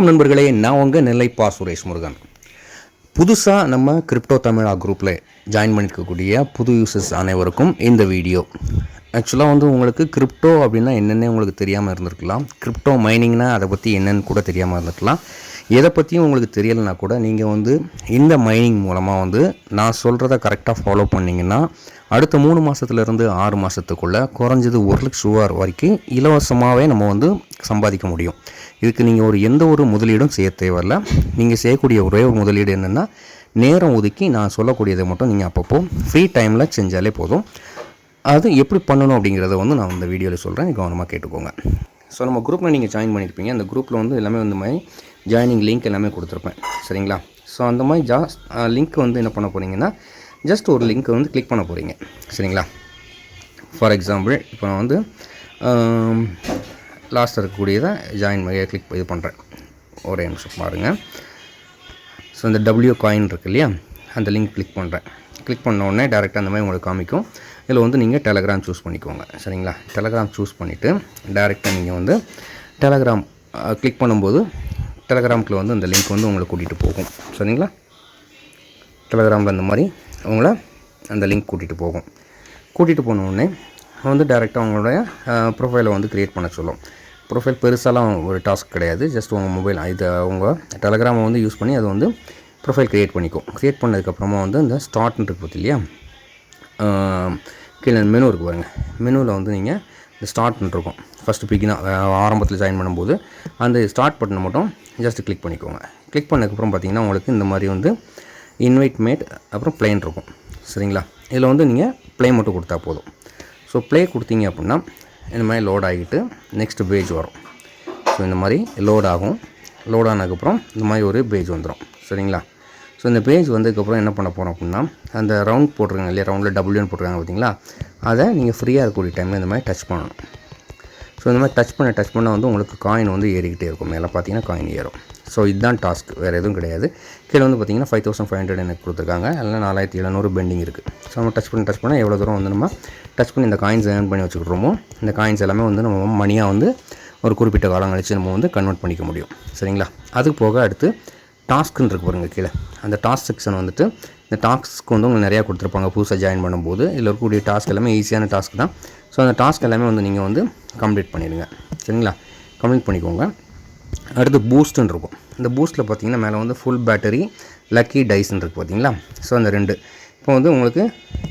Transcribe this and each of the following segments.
வணக்கம் நண்பர்களே நான் உங்கள் நெல்லை பா சுரேஷ் முருகன். புதுசாக நம்ம கிரிப்டோ தமிழா குரூப்பில் ஜாயின் பண்ணிக்கக்கூடிய புது யூசர்ஸ் அனைவருக்கும் இந்த வீடியோ ஆக்சுவலாக வந்து உங்களுக்கு கிரிப்டோ அப்படின்னா என்னென்ன உங்களுக்கு தெரியாமல் இருந்திருக்கலாம். கிரிப்டோ மைனிங்னா அதை பற்றி என்னென்னு கூட தெரியாமல் இருந்திருக்கலாம். எதை பற்றியும் உங்களுக்கு தெரியலைனா கூட நீங்கள் வந்து இந்த மைனிங் மூலமாக வந்து நான் சொல்கிறத கரெக்டாக ஃபாலோ பண்ணிங்கன்னா அடுத்த மூணு மாதத்துலேருந்து ஆறு மாதத்துக்குள்ளே குறைஞ்சது ஒரு லட்ச ரூபா வரைக்கும் இலவசமாகவே நம்ம வந்து சம்பாதிக்க முடியும். இதுக்கு நீங்கள் ஒரு எந்த ஒரு முதலீடும் செய்ய தேவையில்ல. நீங்கள் செய்யக்கூடிய ஒரே ஒரு முதலீடு என்னென்னா நேரம் ஒதுக்கி நான் சொல்லக்கூடியதை மட்டும் நீங்கள் அப்பப்போ ஃப்ரீ டைமில் செஞ்சாலே போதும். அது எப்படி பண்ணணும் அப்படிங்கிறத வந்து நான் இந்த வீடியோவில் சொல்கிறேன் கவனமாக கேட்டுக்கோங்க. ஸோ நம்ம குரூப்பில் நீங்கள் ஜாயின் பண்ணியிருப்பீங்க அந்த குரூப்பில் வந்து எல்லாமே வந்து மாதிரி ஜாயினிங் லிங்க் எல்லாமே கொடுத்துருப்பேன். சரிங்களா? ஸோ அந்த மாதிரி ஜாஸ் லிங்க் வந்து என்ன பண்ண போகிறீங்கன்னா ஜஸ்ட் ஒரு லிங்க்கை வந்து கிளிக் பண்ண போகிறீங்க சரிங்களா? ஃபார் எக்ஸாம்பிள் இப்போ நான் வந்து லாஸ்ட்டில் இருக்கக்கூடியதை ஜாயின் மாதிரி கிளிக் இது பண்ணுறேன் ஒரே நிமிஷம் பாருங்கள் ஸோ இந்த டபிள்யூ காயின் இருக்கு இல்லையா? அந்த லிங்க் கிளிக் பண்ணுறேன் கிளிக் பண்ண உடனே டேரெக்டாக அந்த மாதிரி உங்களுக்கு காமிக்கும். இதில் வந்து நீங்கள் டெலகிராம் சூஸ் பண்ணிக்கோங்க. சரிங்களா? டெலகிராம் சூஸ் பண்ணிவிட்டு டேரெக்டாக நீங்கள் வந்து டெலகிராம் கிளிக் பண்ணும்போது டெலகிராமுக்குள்ள வந்து அந்த லிங்க் வந்து உங்களை கூட்டிகிட்டு போகும். சரிங்களா? டெலகிராமில் அந்த மாதிரி உங்களை அந்த லிங்க் கூட்டிகிட்டு போகும். கூட்டிகிட்டு போனோடனே வந்து டேரெக்டாக உங்களுடைய ப்ரொஃபைலை வந்து க்ரியேட் பண்ண சொல்லும். ப்ரொஃபைல் பெருசாலாம் ஒரு டாஸ்க் கிடையாது. ஜஸ்ட் உங்கள் மொபைல் இது உங்கள் டெலகிராமை வந்து யூஸ் பண்ணி அது வந்து ப்ரொஃபைல் க்ரியேட் பண்ணிக்கும் க்ரியேட் பண்ணதுக்கப்புறமா வந்து இந்த ஸ்டார்ட்னு இருக்குது பார்த்து இல்லையா கீழே மெனு இருக்குது பாருங்கள் மெனுவில் வந்து நீங்கள் இந்த ஸ்டார்ட் இருக்கும். ஃபஸ்ட்டு பிகினாக ஆரம்பத்தில் ஜாயின் பண்ணும்போது அந்த ஸ்டார்ட் பட்டனை மட்டும் ஜஸ்ட் கிளிக் பண்ணிக்கோங்க. கிளிக் பண்ணதுக்கப்புறம் பார்த்தீங்கன்னா உங்களுக்கு இந்த மாதிரி வந்து இன்வைட் மேட் அப்புறம் பிளேன் இருக்கும். சரிங்களா? இதில் வந்து நீங்கள் ப்ளே மட்டும் கொடுத்தா போதும். ஸோ ப்ளே கொடுத்தீங்க அப்படின்னா இந்த மாதிரி லோட் ஆகிட்டு நெக்ஸ்ட் பேஜ் வரும். ஸோ இந்த மாதிரி லோட் ஆகும். லோட் ஆனதுக்கப்புறம் இந்த மாதிரி ஒரு பேஜ் வந்துடும் சரிங்களா? ஸோ இந்த பேஜ் வந்ததுக்கப்புறம் என்ன பண்ண போகிறோம் அப்படின்னா அந்த ரவுண்ட் போட்டிருக்காங்க இல்லையா? ரவுண்டில் டபுள்யூன்னு போட்டிருக்காங்க பார்த்தீங்களா? அதை நீங்கள் ஃப்ரீயாக இருக்கக்கூடிய டைமில் இந்த மாதிரி டச் பண்ணணும். ஸோ இந்த மாதிரி டச் பண்ண டச் பண்ணால் வந்து உங்களுக்கு காயின் வந்து ஏறிக்கிட்டே இருக்கும். மேலே பார்த்தீங்கன்னா காயின் ஏறும். ஸோ இதுதான் டாஸ்க் வேறு எதுவும் கிடையாது. கீழே வந்து பார்த்தீங்கன்னா ஃபைவ் தௌசண்ட் ஃபைவ் ஹண்ட்ரட் எனக்கு கொடுத்துருக்காங்க. அதில் நாலாயிரத்தி எழுநூறு பெண்டிங் இருக்குது ஸோ நம்ம டச் பண்ணி டச் பண்ணால் எவ்வளோ தூரம் வந்து நம்ம டச் பண்ணி இந்த காயின்ஸ் ஏர்ன் பண்ணி வச்சுக்கிட்றோமோ இந்த காயின்ஸ் எல்லாமே வந்து நம்ம மணியாக வந்து ஒரு குறிப்பிட்ட காலம் கழித்து நம்ம வந்து கன்வெர்ட் பண்ணிக்க முடியும். சரிங்களா? அதுக்கு போக அடுத்து டாஸ்க்குன்னு இருக்கு பாருங்க கீழே. அந்த டாஸ்க் செக்ஷன் வந்துட்டு இந்த டாஸ்க்கு வந்து உங்களுக்கு நிறையா கொடுத்துருப்பாங்க. புதுசாக ஜாயின் பண்ணும்போது இதில் இருக்கக்கூடிய டாஸ்க் எல்லாமே ஈஸியான டாஸ்க் தான். ஸோ அந்த டாஸ்க் எல்லாமே வந்து நீங்கள் வந்து கம்ப்ளீட் பண்ணிடுங்க. சரிங்களா? கம்ப்ளீட் பண்ணிக்கோங்க. அடுத்து பூஸ்ட்டுன்னு இருக்கும். இந்த பூஸ்ட்டில் பார்த்தீங்கன்னா மேலே வந்து ஃபுல் பேட்டரி லக்கி டைஸ்ன்னு இருக்குது பார்த்தீங்களா ஸோ அந்த ரெண்டு. இப்போ வந்து உங்களுக்கு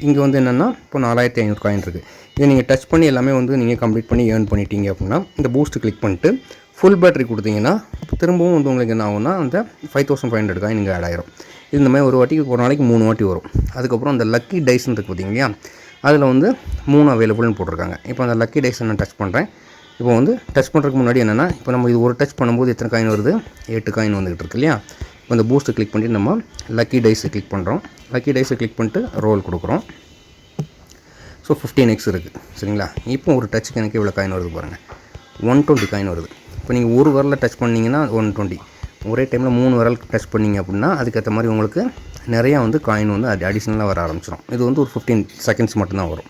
இங்கே வந்து என்னென்னா இப்போ நாலாயிரத்தி ஐநூறு காயின் இருக்குது இதை நீங்கள் டச் பண்ணி எல்லாமே வந்து நீங்கள் கம்ப்ளீட் பண்ணி ஏர்ன் பண்ணிட்டீங்க அப்படின்னா இந்த பூஸ்ட்டு கிளிக் பண்ணிட்டு ஃபுல் பேட்டரி கொடுத்தீங்கன்னா திரும்பவும் வந்து உங்களுக்கு என்ன ஆகும்னா அந்த five thousand five hundred coin இங்கே ஆட் ஆயிரும். இது இந்த மாதிரி ஒரு வாட்டிக்கு ஒரு நாளைக்கு மூணு வாட்டி வரும். அதுக்கப்புறம் அந்த லக்கி டைஸ்ன்னு இருக்குது பார்த்தீங்க இல்லையா? அதில் வந்து மூணு அவைலபிள்னு போட்டிருக்காங்க. இப்போ அந்த லக்கி டைஸ் நான் டச் பண்ணுறேன் இப்போ வந்து டச் பண்ணுறதுக்கு முன்னாடி என்னென்னா இப்போ நம்ம இது ஒரு டச் பண்ணும்போது எத்தனை காயின் வருது? எட்டு காயின் வந்துகிட்டு இருக்கு இல்லையா? இப்போ இந்த பூஸ்ட்டை கிளிக் பண்ணிட்டு நம்ம லக்கி டைஸை கிளிக் பண்ணுறோம் லக்கி டைஸை கிளிக் பண்ணிட்டு ரோல் கொடுக்குறோம். ஸோ ஃபிஃப்டீன் எக்ஸ் இருக்குது சரிங்களா? இப்போ ஒரு டச்சுக்கு எனக்கு இவ்வளோ காயின் வருது பாருங்கள் ஒன் டுவெண்ட்டி காயின் வருது. இப்போ நீங்கள் ஒரு விரலில் டச் பண்ணிங்கன்னா ஒன் டுவெண்ட்டி ஒரே டைமில் மூணு விரல் டச் பண்ணிங்க அப்படின்னா அதுக்கேற்ற மாதிரி உங்களுக்கு நிறையா வந்து காயின் வந்து அது அடிஷ்னலாக வர ஆரம்பிச்சிடும் இது வந்து ஒரு ஃபிஃப்டீன் செகண்ட்ஸ் மட்டும்தான் வரும்.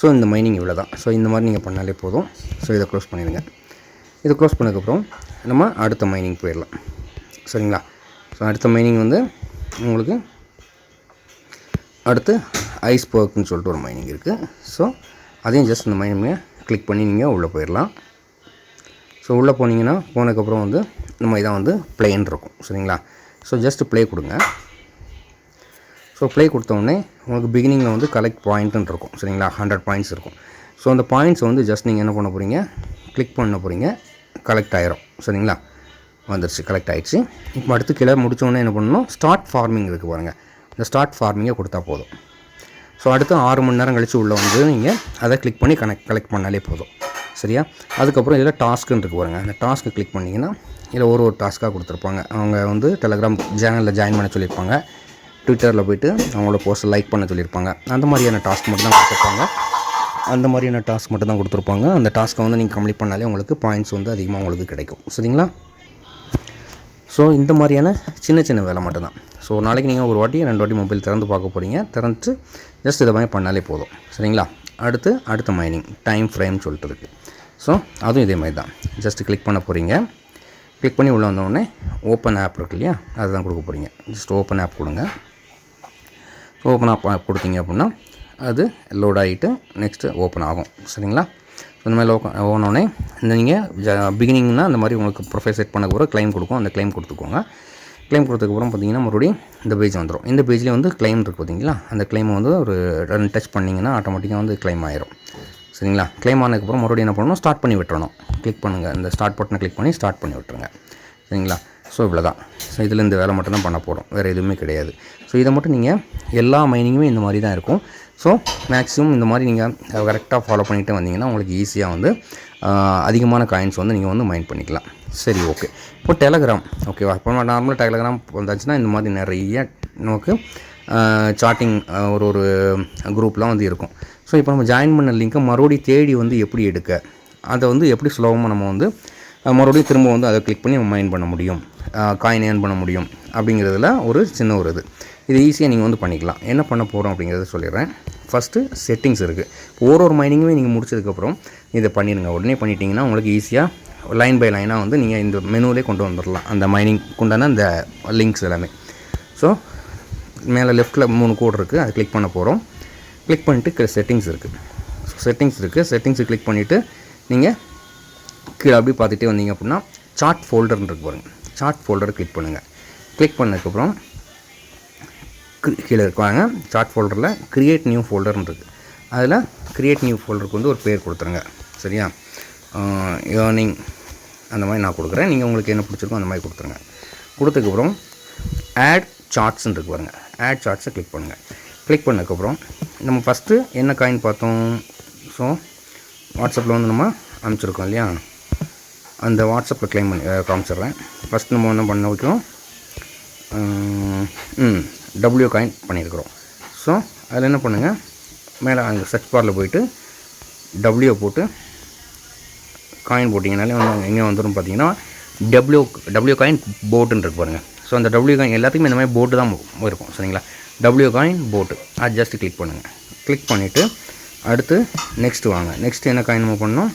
ஸோ இந்த மைனிங் இவ்வளோ தான் ஸோ இந்த மாதிரி நீங்கள் பண்ணாலே போதும். ஸோ இதை க்ளோஸ் பண்ணிடுங்க. இதை க்ளோஸ் பண்ணதுக்கப்புறம் நம்ம அடுத்த மைனிங் போயிடலாம். சரிங்களா? ஸோ அடுத்த மைனிங் வந்து உங்களுக்கு அடுத்து ஐஸ் பர்க்குன்னு சொல்லிட்டு ஒரு மைனிங் இருக்குது ஸோ அதையும் ஜஸ்ட் இந்த மைனிங்கை கிளிக் பண்ணி நீங்கள் உள்ளே போயிடலாம். ஸோ உள்ளே போனீங்கன்னா போனதுக்கப்புறம் வந்து நம்ம இதான் வந்து பிளேன் இருக்கும். சரிங்களா? ஸோ ஜஸ்ட் ப்ளே கொடுங்க. ஸோ ப்ளே கொடுத்தோடனே உங்களுக்கு பிகினிங்கில் வந்து கலெக்ட் பாயிண்ட்டுன்னு இருக்கும். சரிங்களா? ஹண்ட்ரட் பாயிண்ட்ஸ் இருக்கும். ஸோ அந்த பாயிண்ட்ஸ் வந்து ஜஸ்ட் நீங்கள் என்ன பண்ண போகிறீங்க கிளிக் பண்ண போகிறீங்க கலெக்ட் ஆகிரும் சரிங்களா? வந்துருச்சு. கலெக்ட் ஆகிடுச்சு இப்போ அடுத்து கீழே முடித்தோடனே என்ன பண்ணணும்? ஸ்டார்ட் ஃபார்மிங் இருக்குது பாருங்கள் இந்த ஸ்டார்ட் ஃபார்மிங்கை கொடுத்தா போதும். ஸோ அடுத்து ஆறு மணி நேரம் கழித்து உள்ளே வந்து நீங்கள் அதை கிளிக் பண்ணி கனெக்ட் கலெக்ட் பண்ணாலே போதும். சரியா? அதுக்கப்புறம் இதில் டாஸ்க்குன்னு இருக்கு பாருங்கள் அந்த டாஸ்க்கு கிளிக் பண்ணிங்கன்னா இதில் ஒரு ஒரு டாஸ்க்காக கொடுத்துருப்பாங்க. அவங்க வந்து டெலகிராம் சேனலில் ஜாயின் பண்ண சொல்லியிருப்பாங்க. ட்விட்டரில் போயிட்டு அவங்களோட போஸ்ட்டை லைக் பண்ண சொல்லியிருப்பாங்க. அந்த மாதிரியான டாஸ்க் மட்டும் தான் கொடுத்துருப்பாங்க. அந்த மாதிரியான டாஸ்க் மட்டும் தான் கொடுத்துருப்பாங்க. அந்த டாஸ்க்கை வந்து நீங்கள் கம்ப்ளீட் பண்ணாலே உங்களுக்கு பாயிண்ட்ஸ் வந்து அதிகமாக உங்களுக்கு கிடைக்கும். சரிங்களா? ஸோ இந்த மாதிரியான சின்ன சின்ன வேலை மட்டும்தான். ஸோ நாளைக்கு நீங்கள் ஒரு வாட்டி ரெண்டு வாட்டி மொபைல் திறந்து பார்க்க போகிறீங்க திறந்து ஜஸ்ட் இதை மாதிரி பண்ணாலே போதும். சரிங்களா? அடுத்து அடுத்த மைனிங் டைம் ஃப்ரேம் சொல்லிட்டு இருக்குது ஸோ அதுவும் இதே மாதிரி தான். ஜஸ்ட் கிளிக் பண்ண போகிறீங்க கிளிக் பண்ணி உள்ளே வந்தோடனே ஓப்பன் ஆப் இருக்கு இல்லையா? அதுதான் கொடுக்க போகிறீங்க ஜஸ்ட் ஓப்பன் ஆப் கொடுங்க. ஓப்பன் ஆப் கொடுத்தீங்க அப்படின்னா அது லோட் ஆகிட்டு நெக்ஸ்ட்டு ஓப்பன் ஆகும். சரிங்களா? இந்த மாதிரி ஓப்பன் ஓனோடனே இந்த நீங்கள் பிகினிங்னா இந்த மாதிரி உங்களுக்கு ப்ரொஃபைல் செட் பண்ண கூட க்ளைம் கொடுக்கும். அந்த க்ளைம் கொடுத்துக்கோங்க. க்ளைம் கொடுத்ததுக்கப்புறம் பார்த்தீங்கன்னா மறுபடியும் இந்த பேஜ் வந்துடும் இந்த பேஜ்லேயே வந்து கிளைம் இருக்குது பார்த்தீங்களா? அந்த க்ளைமை வந்து ஒரு ரன் டச் பண்ணிங்கன்னா ஆட்டோமேட்டிக்காக வந்து க்ளைம் ஆயிரும். சரிங்களா? க்ளைம் ஆனதுக்கப்புறம் மறுபடியும் என்ன பண்ணணும்? ஸ்டார்ட் பண்ணி விட்டுறணும். கிளிக் பண்ணுங்கள் இந்த ஸ்டார்ட் பட்டனை கிளிக் பண்ணி ஸ்டார்ட் பண்ணி விட்டுருங்க. சரிங்களா? ஸோ இவ்வளோ தான் ஸோ இதில் இந்த வேலை மட்டும் தான் பண்ண போகிறோம் வேறு எதுவுமே கிடையாது. ஸோ இதை மட்டும் நீங்கள் எல்லா மைனிங்குமே இந்த மாதிரி தான் இருக்கும். ஸோ மேக்ஸிமம் இந்த மாதிரி நீங்கள் கரெக்டாக ஃபாலோ பண்ணிகிட்டே வந்தீங்கன்னா உங்களுக்கு ஈஸியாக வந்து அதிகமான காயின்ஸ் வந்து நீங்கள் வந்து மைண்ட் பண்ணிக்கலாம். சரி ஓகே இப்போ டெலகிராம் ஓகேவா இப்போ நார்மலாக டெலகிராம் வந்தாச்சுன்னா இந்த மாதிரி நிறைய நமக்கு சாட்டிங் ஒரு ஒரு குரூப்லாம் வந்து இருக்கும். ஸோ இப்போ நம்ம ஜாயின் பண்ண லிங்க்கை மறுபடியும் தேடி வந்து எப்படி எடுக்க? அதை வந்து எப்படி சுலபமாக நம்ம வந்து மறுபடியும் திரும்ப வந்து அதை கிளிக் பண்ணி நம்ம மைண்ட் பண்ண முடியும்? காயின் ஏர்ன் பண்ண முடியும் அப்படிங்கிறதுல ஒரு சின்ன ஒரு இது. இது ஈஸியாக நீங்கள் வந்து பண்ணிக்கலாம். என்ன பண்ண போகிறோம் அப்படிங்கிறத சொல்லிடுறேன். ஃபஸ்ட்டு செட்டிங்ஸ் இருக்குது ஒரு ஒரு மைனிங்குமே நீங்கள் முடிச்சதுக்கப்புறம் இதை பண்ணிடுங்க. உடனே பண்ணிட்டீங்கன்னா உங்களுக்கு ஈஸியாக லைன் பை லைனாக வந்து நீங்கள் இந்த மெனுவிலே கொண்டு வந்துடலாம். அந்த மைனிங் உண்டான அந்த லிங்க்ஸ் எல்லாமே. ஸோ மேலே லெஃப்ட்டில் மூணு கோடு இருக்குது அதை கிளிக் பண்ண போகிறோம் கிளிக் பண்ணிட்டு செட்டிங்ஸ் இருக்குது செட்டிங்ஸ் இருக்குது செட்டிங்ஸை கிளிக் பண்ணிவிட்டு நீங்கள் கீழே அப்படியே பார்த்துட்டே வந்தீங்க அப்படின்னா சார்ட் ஃபோல்டர்னு இருக்கு சார்ட் ஃபோல்டரை கிளிக் பண்ணுங்கள் கிளிக் பண்ணதுக்கப்புறம் கீழே இருக்காங்க சார்ட் ஃபோல்டரில் க்ரியேட் நியூ ஃபோல்டர்னு இருக்குது அதில் க்ரியேட் நியூ ஃபோல்டருக்கு வந்து ஒரு பேர் கொடுத்துருங்க. சரியா? ஏர்னிங் அந்த மாதிரி நான் கொடுக்குறேன். நீங்கள் உங்களுக்கு என்ன பிடிச்சிருக்கோ அந்த மாதிரி கொடுத்துருங்க. கொடுத்ததுக்கப்புறம் ஆட் சார்ட்ஸ்ன்னு இருக்கு பாருங்கள் ஆட் சார்ட்ஸை கிளிக் பண்ணுங்கள் கிளிக் பண்ணதுக்கப்புறம் நம்ம ஃபஸ்ட்டு என்ன காயின் பார்த்தோம்? ஸோ வாட்ஸ்அப்பில் வந்து நம்ம அனுப்பிச்சிருக்கோம் இல்லையா? அந்த வாட்ஸ்அப்பில் க்ளைம் பண்ணி அஹ், காமிச்சிடுறேன். ஃபஸ்ட் நம்ம என்ன பண்ண வைக்கிறோம்? ம் டபுள்யூ காயின் பண்ணியிருக்கிறோம். ஸோ அதில் என்ன பண்ணுங்கள் மேலே அங்கே சர்ச் பாரில் போயிட்டு டபிள்யூ போட்டு காயின் போட்டிங்கனாலே வந்து எங்கே வந்துடும் பார்த்தீங்கன்னா டபுள்யூ டபுள்யூ காயின் போட்டுன்னு இருக்கு பாருங்கள் ஸோ அந்த டபுள்யூ காயின் எல்லாத்துக்குமே இந்த மாதிரி போட்டு தான் இருக்கும் சரிங்களா? டபுள்யூ காயின் போட்டு அது ஜஸ்ட் கிளிக் பண்ணுங்கள் கிளிக் பண்ணிவிட்டு அடுத்து நெக்ஸ்ட்டு வாங்க. நெக்ஸ்ட்டு என்ன காயின் நம்ம பண்ணோம்?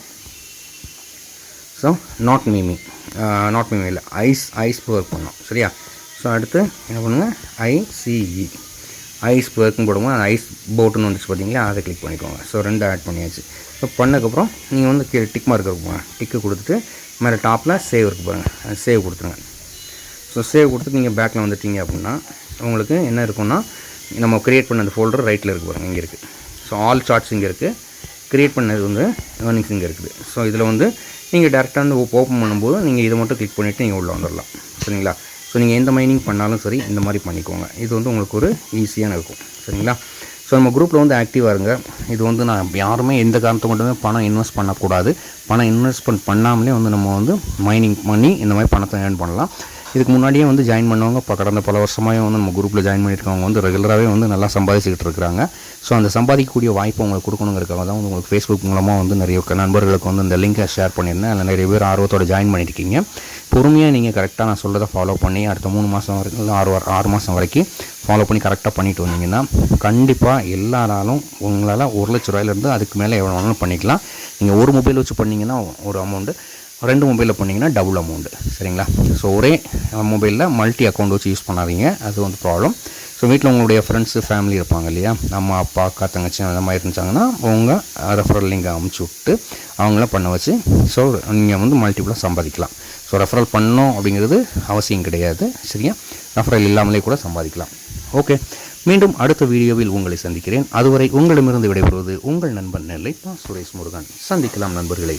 So not மீமி not me mail ice ice work பண்ணோம். சரியா? ஸோ அடுத்து என்ன பண்ணுங்கள் ஐசிஇ ஐஸ் ஒர்க்குன்னு போடும்போது அந்த ஐஸ் போட்டுன்னு வந்துச்சு பார்த்தீங்களா? அதை கிளிக் பண்ணிக்கோங்க. ஸோ ரெண்டு ஆட் பண்ணியாச்சு. ஸோ பண்ணதுக்கப்புறம் நீங்கள் வந்து கீழே டிக் மார்க் இருக்கு போங்க டிக்கு கொடுத்துட்டு மேலே டாப்பில் சேவ் இருக்கு பாருங்கள் சேவ் கொடுத்துருங்க. ஸோ சேவ் கொடுத்து நீங்கள் பேக்கில் வந்துட்டீங்க அப்படின்னா உங்களுக்கு என்ன இருக்குன்னா நம்ம க்ரியேட் பண்ண அந்த ஃபோல்டர் ரைட்டில் இருக்கு பாருங்கள் இங்கே இருக்குது ஸோ ஆல் சார்ட்ஸ் இங்கே இருக்குது க்ரியேட் பண்ணது வந்து ஏர்னிங்ஸ் இங்கே இருக்குது. ஸோ இதில் வந்து நீங்கள் டேரெக்டாக வந்து ஓப்பன் பண்ணும்போது நீங்கள் இதை மட்டும் கிளிக் பண்ணிவிட்டு நீங்கள் உள்ளே வந்துடலாம் சரிங்களா? ஸோ நீங்கள் எந்த மைனிங் பண்ணாலும் சரி இந்த மாதிரி பண்ணிக்கோங்க. இது வந்து உங்களுக்கு ஒரு ஈஸியான இருக்கும். சரிங்களா? ஸோ நம்ம குரூப்பில் வந்து ஆக்டிவாக இருங்க. இது வந்து நான் யாருமே எந்த காரணத்தை கொண்டுமே பணம் இன்வெஸ்ட் பண்ணக்கூடாது. பணம் இன்வெஸ்ட்மெண்ட் பண்ணாமலே வந்து நம்ம வந்து மைனிங் பண்ணி இந்த மாதிரி பணத்தை ஏர்ன் பண்ணலாம். இதுக்கு முன்னாடியே வந்து ஜாயின் பண்ணவங்க இப்போ கடந்த பல வருஷமாகவே வந்து நம்ம குரூப்பில் ஜாயின் பண்ணியிருக்கவங்க வந்து ரெகுலராகவே வந்து நல்லா சம்பாதிச்சுக்கிட்டு இருக்கிறாங்க. ஸோ அந்த சம்பாதிக்கக்கூடிய வாய்ப்பு உங்களுக்கு கொடுக்கணுங்கிறக்காக தான் வந்து உங்களுக்கு ஃபேஸ்புக் மூலமாக வந்து நிறைய நண்பர்களுக்கு வந்து இந்த லிங்கை ஷேர் பண்ணியிருந்தேன். அதில் நிறைய பேர் ஆர்வத்தோட ஜாயின் பண்ணியிருக்கீங்க. பொறுமையாக நீங்கள் கரெக்டாக நான் சொல்கிறத ஃபாலோ பண்ணி அடுத்த மூணு மாதம் வரைக்கும் இல்லை ஆறு ஆறு மாதம் வரைக்கும் ஃபாலோ பண்ணி கரெக்டாக பண்ணிட்டு வந்தீங்கன்னா கண்டிப்பாக எல்லா நாளும் உங்களால் ஒரு லட்ச ரூபாயிலேருந்து அதுக்கு மேலே எவ்வளோ வேணாலும் பண்ணிக்கலாம். நீங்கள் ஒரு மொபைல் வச்சு பண்ணிங்கன்னா ஒரு அமௌண்ட்டு ரெண்டு மொபைலில் பண்ணிங்கன்னா டபுள் அமௌண்ட்டு சரிங்களா? ஸோ ஒரே மொபைலில் மல்டி அக்கௌண்ட் வச்சு யூஸ் பண்ணாதீங்க. அது வந்து ப்ராப்ளம் ஸோ வீட்டில் உங்களுடைய ஃப்ரெண்ட்ஸு ஃபேமிலி இருப்பாங்க இல்லையா? அம்மா அப்பா அக்கா தங்கச்சி அந்த மாதிரி இருந்துச்சாங்கன்னா உங்கள் ரெஃபரல் லிங்கை அமுச்சு விட்டு அவங்கள பண்ண வச்சு ஸோ நீங்கள் வந்து மல்டிபிளாக சம்பாதிக்கலாம். ஸோ ரெஃபரல் பண்ணோம் அப்படிங்கிறது அவசியம் கிடையாது சரியா? ரெஃபரல் இல்லாமலே கூட சம்பாதிக்கலாம். ஓகே மீண்டும் அடுத்த வீடியோவில் உங்களை சந்திக்கிறேன். அதுவரை உங்களிடமிருந்து விடைபெறுவது உங்கள் நண்பன் நெல்லை சுரேஷ் முருகன். சந்திக்கலாம் நண்பர்களை.